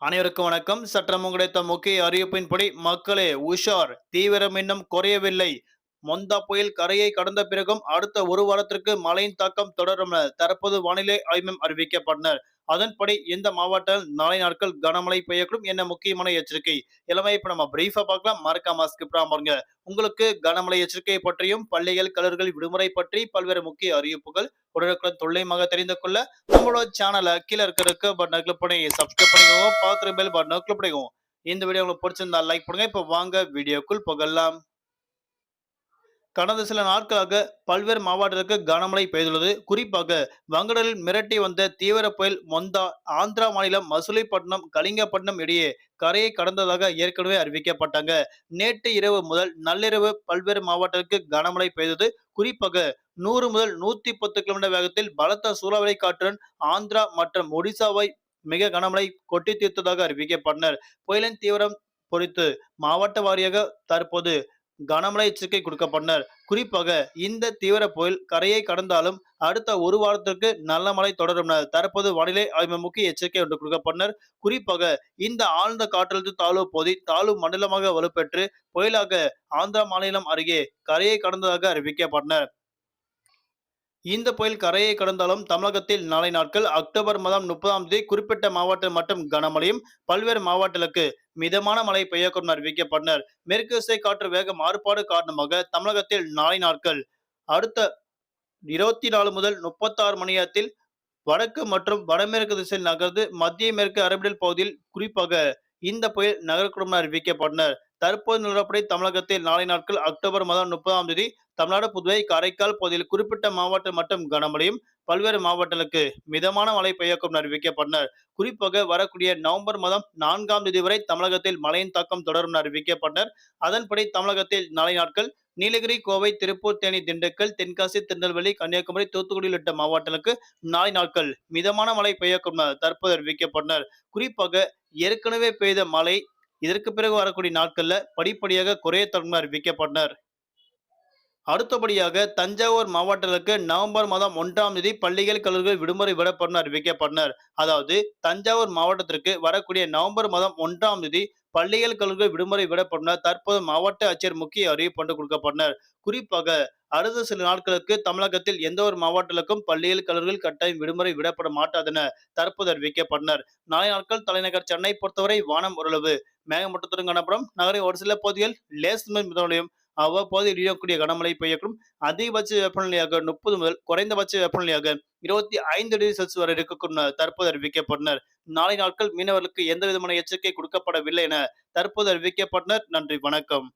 அனைவருக்கும் வணக்கம். சற்றம் கிடைத்த முக்கிய அறிவிப்பின்படி மக்களே உஷார் தீவிரம் இன்னும் குறையவில்லை. மொந்தா புயல் கரையை கடந்த பிறகும் அடுத்த ஒரு வாரத்திற்கு மழையின் தாக்கம் தொடரும் என தற்போது வானிலை ஆய்வம் அறிவிக்கப்பட்டனர். அதன்படி இந்த மாவட்டம் நாளை நாட்கள் கனமழை பெய்யக்கூடும் என்ன முக்கியமான எச்சரிக்கை. எல்லாமே இப்ப நம்ம பிரீஃபா பார்க்கலாம். மறக்காம ஸ்கிப் பாருங்க. உங்களுக்கு கனமழை எச்சரிக்கை பற்றியும் பள்ளிகள் கலர்கள் விடுமுறை பற்றி பல்வேறு முக்கிய அறிவிப்புகள் உடனுக்குடன் துல்லியமாக தெரிந்து கொள்ள நம்மளோட சேனலை கீழே இருக்க பட்டனை கிளிக் பண்ணி சப்ஸ்கிரைப் பண்ணிக்கோங்க. பார்த்துட்டு பெல் பட்டனை கிளிக் பண்ணிக்கோங்க. இந்த வீடியோ உங்களுக்கு பிடிச்சிருந்தா லைக் பண்ணுங்க. இப்போ வாங்க வீடியோக்குள் புகழலாம் கடந்த சில நாட்களாக பல்வேறு மாவட்டங்களுக்கு கனமழை பெய்துள்ளது. குறிப்பாக வங்கடலில் மிரட்டி வந்த தீவிர புயல் மொந்தா ஆந்திரா மாநிலம் மசுலிப்பட்டினம் கலிங்கப்பட்டினம் இடையே கரையை கடந்ததாக ஏற்கனவே அறிவிக்கப்பட்டாங்க. நேற்று இரவு முதல் நள்ளிரவு பல்வேறு மாவட்டங்களுக்கு கனமழை பெய்தது. குறிப்பாக நூறு முதல் நூத்தி பத்து கிலோமீட்டர் வேகத்தில் பலத்த சூறாவளி காற்றுடன் ஆந்திரா மற்றும் ஒடிசாவை மிக கனமழை கொட்டி தீர்த்ததாக அறிவிக்கப்பட்டனர். புயலின் தீவிரம் பொறித்து மாவட்ட வாரியாக தற்போது கனமழை எச்சரிக்கை கொடுக்கப்பட்டனர். குறிப்பாக இந்த தீவிர புயல் கரையை கடந்தாலும் அடுத்த ஒரு வாரத்திற்கு நல்ல மழை தொடரும். தற்போது வானிலை ஆய்வு முக்கிய எச்சரிக்கை ஒன்று கொடுக்கப்பட்டனர். குறிப்பாக இந்த ஆழ்ந்த காற்றழுத்த தாழ்வு பகுதி தாழ்வு மண்டலமாக வலுப்பெற்று புயலாக ஆந்திரா மாநிலம் அருகே கரையை கடந்ததாக அறிவிக்கப்பட்டனர். இந்த புயல் கரையை கடந்தாலும் தமிழகத்தில் நாளை நாட்கள் அக்டோபர் மாதம் முப்பதாம் தேதி குறிப்பிட்ட மாவட்டம் மற்றும் கனமழையும் பல்வேறு மாவட்டங்களுக்கு மிதமான மழை பெய்யக்கூடும் அறிவிக்கப்பட்டனர். மேற்கு திசை காற்று வேக மாறுபாடு காரணமாக தமிழகத்தில் நாளை நாட்கள் அடுத்த இருபத்தி நாலு முதல் முப்பத்தாறு மணி நேரத்தில் வடக்கு மற்றும் வடமேற்கு திசையில் நகர்ந்து மத்திய மேற்கு அரபிடல் பகுதியில் குறிப்பாக இந்த புயல் நகரக்கூடும் அறிவிக்கப்பட்டனர். தற்போது நிலவரப்படி தமிழகத்தில் நாளை நாட்கள் அக்டோபர் மாதம் முப்பதாம் தேதி தமிழ்நாடு புதுவை காரைக்கால் பகுதியில் குறிப்பிட்ட மாவட்டம் மற்றும் கனமழையும் பல்வேறு மாவட்டங்களுக்கு மிதமான மழை பெய்யக்கும் அறிவிக்கப்பட்டனர். குறிப்பாக வரக்கூடிய நவம்பர் மாதம் நான்காம் தேதி வரை தமிழகத்தில் மழையின் தாக்கம் தொடரும் அறிவிக்கப்பட்டனர். அதன்படி தமிழகத்தில் நாளை நாட்கள் நீலகிரி கோவை திருப்பூர் தேனி திண்டுக்கல் தென்காசி திருநெல்வேலி கன்னியாகுமரி தூத்துக்குடி உள்ளிட்ட மாவட்டங்களுக்கு நாளை நாட்கள் மிதமான மழை பெய்யக்கும் தற்போது அறிவிக்கப்பட்டனர். குறிப்பாக ஏற்கனவே பெய்த மழை இதற்கு பிறகு வரக்கூடிய நாட்கள்ல படிப்படியாக குறைய தொடங்க அறிவிக்கப்பட்டனர் அடுத்தபடியாக தஞ்சாவூர் மாவட்டத்திற்கு நவம்பர் மாதம் ஒன்றாம் தேதி பள்ளிகள் கல்லூரிகள் விடுமுறை விடப்படும் அறிவிக்கப்பட்டனர் அதாவது தஞ்சாவூர் மாவட்டத்திற்கு வரக்கூடிய நவம்பர் மாதம் ஒன்றாம் தேதி பள்ளிகள் கல்லூரிகள் விடுமுறை விடப்பட்டனர் தற்போது மாவட்ட ஆட்சியர் முக்கிய அறிவிப்பு கொடுக்கப்பட்டனர் குறிப்பாக அடுத்த சில நாட்களுக்கு தமிழகத்தில் எந்த ஒரு மாவட்டங்களுக்கும் பள்ளிகள் கல்லூரிகள் கட்டாயம் விடுமுறை விடப்பட மாட்டாதென தற்போது அறிவிக்கப்பட்டனர் நாளை நாட்கள் தலைநகர் சென்னை பொறுத்தவரை வானம் ஓரளவு மேகமூட்டத்துடன் காணப்படும். நகரின் ஒரு சில பகுதிகள் லேஸ் மிதமலையும் அவ்வப்போது இடியக்கூடிய கனமழை பெய்யக்கூடும். அதிகபட்ச வெப்பநிலையாக முப்பது முதல் குறைந்தபட்ச வெப்பநிலையாக இருபத்தி ஐந்து டிகிரி செல்சியஸ் வரை இருக்கக்கூடும் தற்போது அறிவிக்கப்பட்டனர். நாளை நாட்கள் மீனவர்களுக்கு எந்த விதமான எச்சரிக்கை கொடுக்கப்படவில்லை என தற்போது அறிவிக்கப்பட்டனர். நன்றி வணக்கம்.